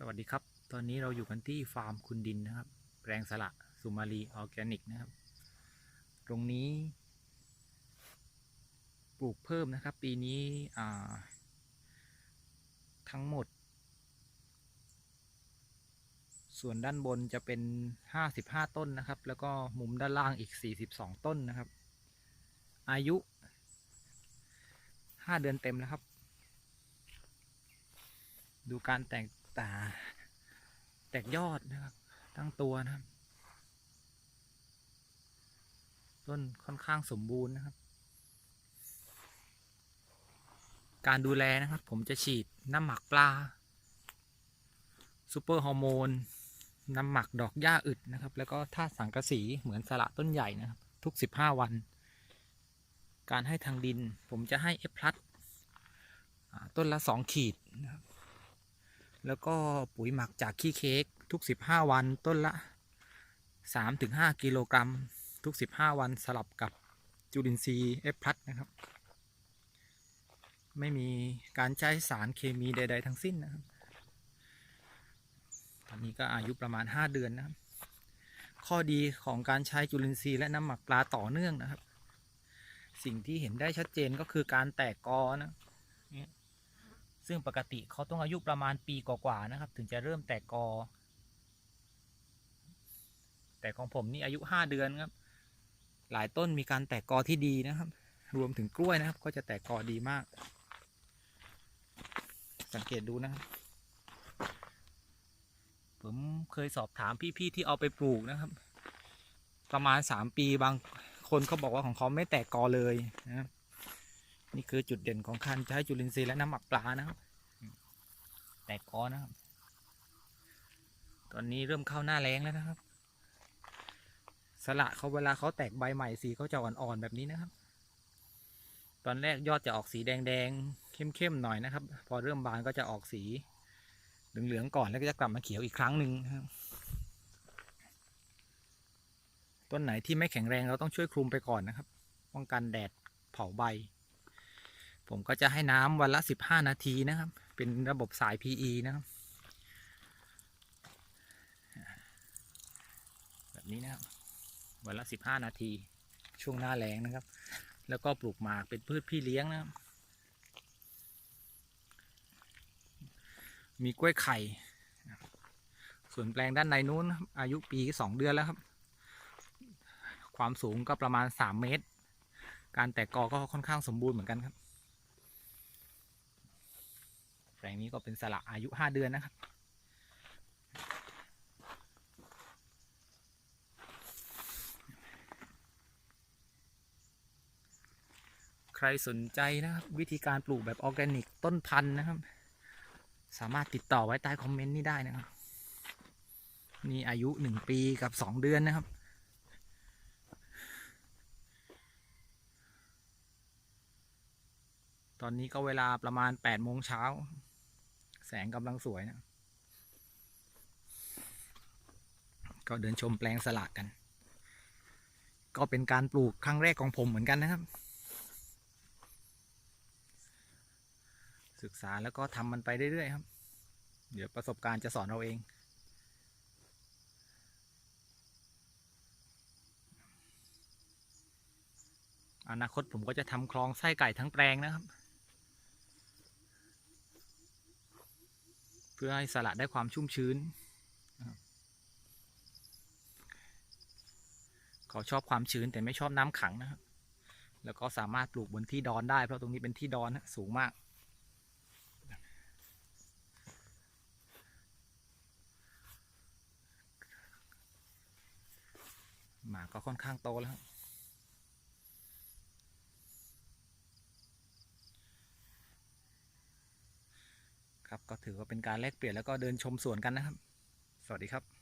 สวัสดีครับ ตอนนี้เราอยู่กันที่ฟาร์มคุณดินนะครับ แปลงสละสุมาลีออร์แกนิกนะครับ ตรงนี้ ปลูกเพิ่มนะครับ ปีนี้ทั้งหมด ส่วนด้านบนจะเป็น 55 ต้นนะครับ แล้วก็มุมด้านล่างอีก 42 ต้นนะครับ อายุ 5 เดือนเต็มแล้วครับ ดูการแตก ตา แตกยอดนะครับ ตั้งตัวนะครับ ต้นค่อนข้างสมบูรณ์นะครับ การดูแลนะครับ ผมจะฉีดน้ำหมักปลาซูเปอร์ฮอร์โมนน้ำหมักดอกหญ้าอึดนะครับ แล้วก็ธาตุสังกะสีเหมือนสละต้นใหญ่นะครับ ทุก 15 วัน การให้ทางดิน ผมจะให้เอฟพลัสต้นละ 2 ขีดนะครับ แล้วก็ปุ๋ยหมักจากขี้เค้กทุก 15 วันต้นละ 3-5 กิโลกรัมทุก 15 วันสลับกับจุลินทรีย์เอฟพลัสนะครับ ไม่มีการใช้สารเคมีใด ๆ ทั้งสิ้นนะครับ ตอนนี้ก็อายุประมาณ 5 เดือนนะครับ ข้อดีของการใช้จุลินทรีย์และน้ำหมักปลาต่อเนื่องนะครับ สิ่งที่เห็นได้ชัดเจนก็คือการแตกกอนะ ซึ่งปกติเขาต้องอายุประมาณปีกว่าๆนะครับ ถึงจะเริ่มแตกกอ แต่ของผมนี่อายุ5เดือนครับ หลายต้นมีการแตกกอที่ดีนะครับ รวมถึงกล้วยนะครับ ก็จะแตกกอดีมาก สังเกตดูนะครับผมเคยสอบถามพี่ๆที่เอาไปปลูกนะครับ ประมาณ3ปีบางคนเขาบอกว่าของเขาไม่แตกกอเลยนะครับ นี่คือจุดเด่นของการใช้จุลินทรีย์และน้ำหมักปลานะครับแตกกอนะครับ ตอนนี้เริ่มเข้าหน้าแรงแล้วนะครับ สละเขาเวลาเขาแตกใบใหม่สีเขาจะอ่อนๆแบบนี้นะครับ ตอนแรกยอดจะออกสีแดงๆเข้มๆหน่อยนะครับ พอเริ่มบานก็จะออกสีเหลืองๆก่อนแล้วก็จะกลับมาเขียวอีกครั้งหนึ่งนะครับต้นไหนที่ไม่แข็งแรงเราต้องช่วยคลุมไปก่อนนะครับ ป้องกันแดดเผาใบ ผมก็จะให้น้ำวันละ 15 นาทีนะครับ เป็นระบบสาย PE นะครับ แบบนี้นะครับ วันละ 15 นาทีช่วงหน้าแล้งนะครับ แล้วก็ปลูกหมากเป็นพืชพี่เลี้ยงนะครับ มีกล้วยไข่ ส่วนแปลงด้านในนู้นอายุปี 2 เดือนแล้วครับ ความสูงก็ประมาณ 3 เมตร การแตกกอก็ค่อนข้างสมบูรณ์เหมือนกันครับ แป ลงนี้ก็เป็นสละอายุ5เดือนนะครับ ใครสนใจนะครับ วิธีการปลูกแบบออร์แกนิกต้นพันธุ์นะครับ สามารถติดต่อไว้ใต้คอมเมนต์นี้ได้นะครับ นี่อายุ1ปีกับ2เดือนนะครับตอนนี้ก็เวลาประมาณ8โมงเช้า แสงกำลังสวยนะ ก็เดินชมแปลงสลัดกัน ก็เป็นการปลูกครั้งแรกของผมเหมือนกันนะครับ ศึกษาแล้วก็ทำมันไปเรื่อยๆครับ เดี๋ยวประสบการณ์จะสอนเราเองอนาคตผมก็จะทำคลองไส้ไก่ทั้งแปลงนะครับ เพื่อให้สลัดได้ความชุ่มชื้น เขาชอบความชื้นแต่ไม่ชอบน้ำขังนะครับแล้วก็สามารถปลูกบนที่ดอนได้เพราะตรงนี้เป็นที่ดอนสูงมากหมาก็ค่อนข้างโตแล้วครับ ครับก็ถือว่าเป็นการแลกเปลี่ยนแล้วก็เดินชมสวนกันนะครับ สวัสดีครับ